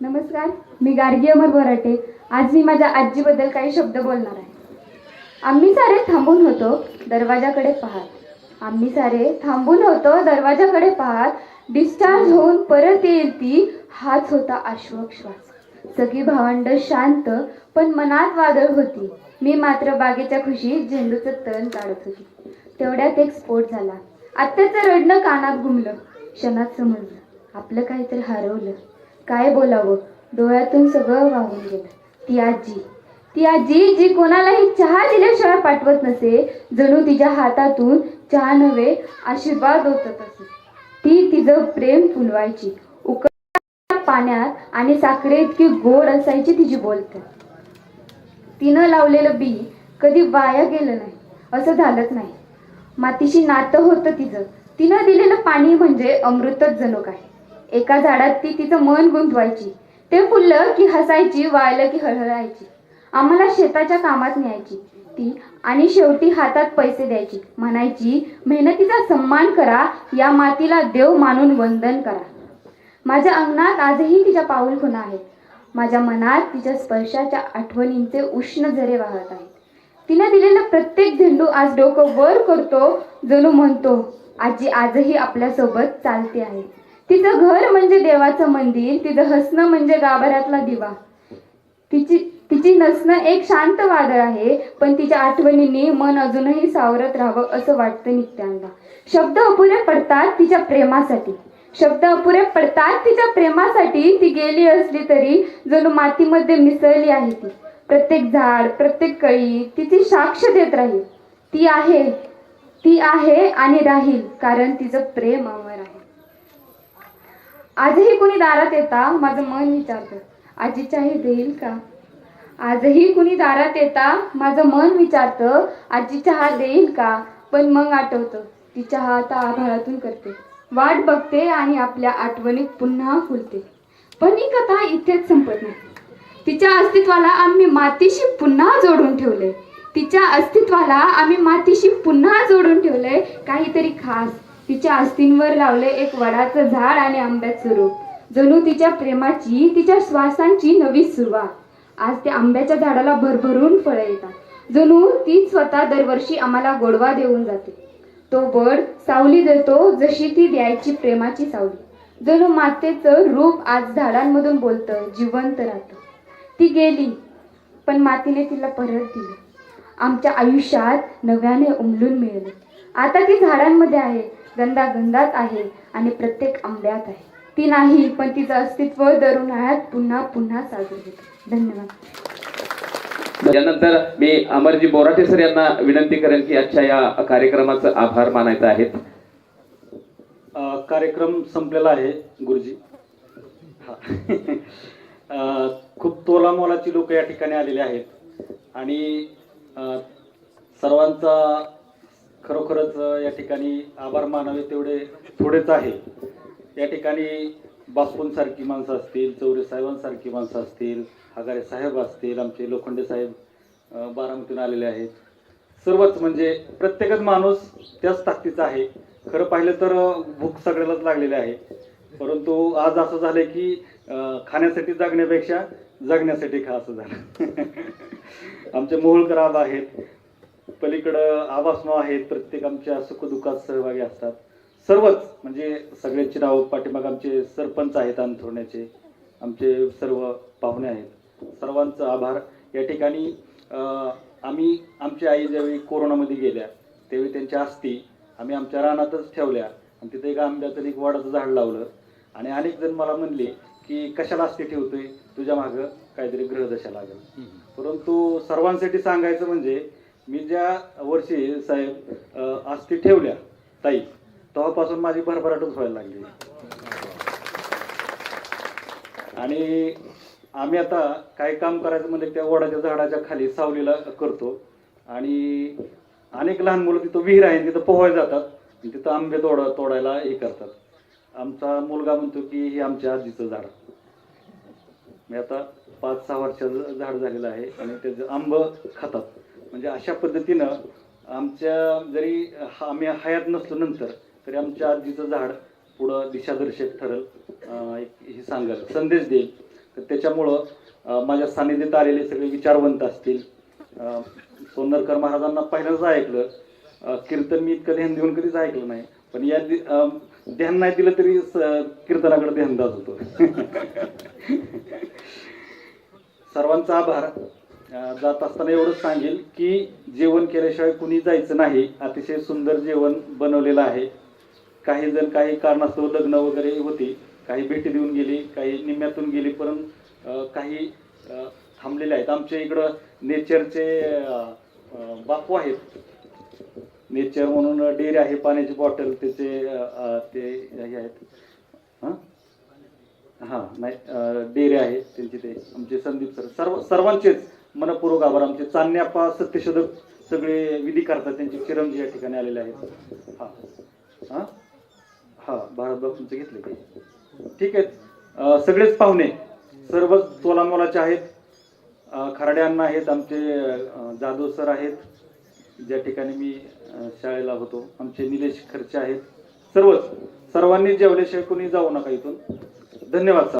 नमस्कार मी गार्गी अमर बोराटे आज मी माझ्या आजीबद्दल काही शब्द बोलणार आहे. आम्ही सारे थांबून होतो दरवाजाकडे पाहत. आम्ही सारे थांबून होतो दरवाजाकडे पाहत. डिस्चार्ज होऊन परत येईल ती हाच होता आश्वक श्वास सगळी भावंड शांत पण मनात वादळ होती. मी मात्र बागेच्या खुशीत झेंडूचं तण काढत होती. तेवढ्यात एक स्फोट झाला. आत्याचं रडणं कानात घुमलं. क्षणात समजलं आपलं काहीतरी हरवलं. काय बोलावं? डोळ्यातून सगळं वाहून गेलं. ती आजी. ती आजी जी कोणालाही चहा दिल्याशिवाय पाठवत नसे जणू तिच्या हातातून चहा नव्हे आशीर्वाद होतत असे ती तिचं प्रेम फुलवायची. उकळत्या पाण्यात आणि साखरे इतकी गोड असायची तिची बोलत तिनं लावलेलं बी कधी वाया गेलं नाही. असं झालंच नाही. मातीशी नातं होतं तिचं. तिनं दिलेलं पाणी म्हणजे अमृतच जणू काय एका झाडात ती तिचं मन गुंतवायची. ते फुललं की हसायची वाळलं की हळहळायची. आम्हाला शेताच्या कामात न्यायची. ती आणि शेवटी हातात पैसे द्यायची. म्हणायची मेहनतीचा सन्मान करा या मातीला देव मानून वंदन करा. माझ्या अंगणात आजही तिच्या पाऊल खुणा आहेत. माझ्या मनात तिच्या स्पर्शाच्या आठवणींचे उष्ण झरे वाहत आहेत. तिने दिलेला प्रत्येक झेंडू आज डोकं वर करतो जणू म्हणतो आजी आजही आपल्यासोबत चालते आहे. तिचं घर म्हणजे देवाचं मंदिर तिचं हसणं म्हणजे गाभाऱ्यातला दिवा. तिची तिची नसणं एक शांत वादळ आहे पण तिच्या आठवणींनी मन अजूनही सावरत राहावं असं वाटतं नित्यांना. शब्द अपुरे पडतात तिच्या प्रेमासाठी. शब्द अपुरे पडतात तिच्या प्रेमासाठी. ती गेली असली तरी जणू मातीमध्ये मिसळली आहे ती. प्रत्येक झाड प्रत्येक कळी तिची साक्ष देत राहील. ती आहे ती आहे आणि राहील कारण तिचं प्रेम अमर आहे. आजही कुणी दारात येता माझं मन विचारतं आजी चाही देईल का? आजही कुणी दारात येता माझं मन विचारतं आजी चहा देईल का? पण मग आठवतं ती चहा आता आभाळातून करते. वाट बघते आणि आपल्या आठवणीत पुन्हा फुलते. पण ही कथा इथेच संपत नाही. तिच्या अस्तित्वाला आम्ही मातीशी पुन्हा जोडून ठेवले. तिच्या अस्तित्वाला आम्ही मातीशी पुन्हा जोडून ठेवलंय. काहीतरी खास. तिच्या अस्तींवर लावले एक वडाचं झाड आणि आंब्याचं रूप. जणू तिच्या प्रेमाची तिच्या श्वासांची नवी सुरुवात. आज त्या आंब्याच्या झाडाला भरभरून फळं येतात. जणू ती स्वतः दरवर्षी आम्हाला गोडवा देऊन जाते. तो बड सावली देतो जशी ती द्यायची प्रेमाची सावली. जणू मातेचं रूप आज झाडांमधून बोलतं जिवंत राहतं. ती गेली पण मातीने तिला परत दिलं. आमच्या आयुष्यात नव्याने उमलून मिळाले. आता ती झाडांमध्ये आहे गंधा गंधात आहे आणि प्रत्येक आंब्यात आहे. ती नाही पण तिचं अस्तित्व दर उन्हाळ्यात पुन्हा पुन्हा साजरं होतं. धन्यवाद. यानंतर मी अमरजी बोराटे सर यांना विनंती करेन की आजच्या या कार्यक्रमाचं आभार मानायचे आहेत. कार्यक्रम संपलेला आहे गुरुजी. खूप तोलामोलाची लोक या ठिकाणी आलेले आहेत. आणि सर्वांचा खरोखरच या ठिकाणी आभार मानावे तेवढे थोडेच आहे. या ठिकाणी बापूंसारखी माणसं असतील चौरे साहेबांसारखी माणसं असतील हगारे साहेब असतील आमचे लोखंडे साहेब बारामतीतून आलेले आहेत. सर्वच म्हणजे प्रत्येकच माणूस त्याच ताकदीचा आहे. खरं पाहिलं तर भूक सगळ्यालाच लागलेली आहे. परंतु आज असं झालं की खाण्यासाठी जगण्यापेक्षा जगण्यासाठी खा असं झालं. आमचे मोहोळकर आबा आहेत. पलीकडं आवासनो आहेत. प्रत्येक आमच्या सुखदुःखात सहभागी असतात. सर्वच म्हणजे सगळ्यांची नाव पाठीमाग आमचे सरपंच आहेत अंथरण्याचे. आमचे सर्व पाहुणे आहेत. सर्वांचं आभार. या ठिकाणी आम्ही आमची आई ज्यावेळी कोरोनामध्ये गेल्या त्यावेळी त्यांच्या अस्थी आम्ही आमच्या रानातच ठेवल्या. आणि तिथे एक आंब्याचं एक वाडाचं झाड लावलं. आणि अनेक जण मला म्हणले की कशाला अस्थी ठेवतोय तुझ्या मागं काहीतरी ग्रहदशा लागेल. परंतु सर्वांसाठी सांगायचं म्हणजे मी ज्या वर्षी साहेब अं, अस्थी ठेवल्या ताई तेव्हापासून माझी भरभराटच व्हायला लागली. आणि आम्ही आता काय काम करायचं म्हणजे त्या वडाच्या झाडाच्या खाली सावलीला करतो. आणि अनेक लहान मुलं तिथं विहीर आहे तिथं पोहायला जातात. तिथं आंबे तोड तोडायला हे करतात. आमचा मुलगा म्हणतो की हे आमच्या आजीचं झाड. मी आता पाच सहा वर्षाचं झाड झालेलं आहे आणि त्याचं आंब खातात. म्हणजे अशा पद्धतीनं आमच्या जरी हा- आम्ही हयात नसलो नंतर तरी आमच्या आजीचं झाड पुढं दिशादर्शक ठरल एक हे सांगाल संदेश देईल. तर त्याच्यामुळं माझ्या सानिध्यात आलेले सगळे विचारवंत असतील. सोनरकर महाराजांना पहिल्यांदाच ऐकलं. कीर्तन मी कधी ध्यान देऊन कधीच ऐकलं नाही. पण या दि- ध्यान नाही दिलं तरी स- कीर्तनाकडे ध्यान जात होतो. सर्वांचा आभार. जात असताना एवढंच सांगेल की जेवण केल्याशिवाय कुणी जायचं नाही. अतिशय सुंदर जेवण बनवलेलं आहे. काही जण काही कारणास्तव लग्न वगैरे होती. काही भेटी देऊन गेली काही निम्म्यातून गेली परंतु काही थांबलेले आहेत. आमच्या इकडं नेचरचे बापू आहेत. नेचर म्हणून डेअरी आहे पाण्याची बॉटल त्याचे ते हे आहेत. हां? हां नाही डेअरी आहे त्यांचे ते. आमचे संदीप सर सर्व सर्वांचेच मनपूर्वक आभार. आमचे चांदण्यापा सत्यशोधक सगळे विधी करतात. त्यांचे चिरंजी या ठिकाणी आलेले आहेत. हां. हां? हां भारत तुमचं घेतले ते. ठीक आहे. सगळेच पाहुणे सर्व तोलामोलाचे आहेत. खराडे अण्णा आहेत. आमचे जाधव सर आहेत. ज्या ठिकाणी मी अं, शाळेला होतो. आमचे निलेश खर्चे आहेत. सर्वच सर्वांनी जेवल्याशिवाय कोणी जाऊ नका इथून. धन्यवाद सर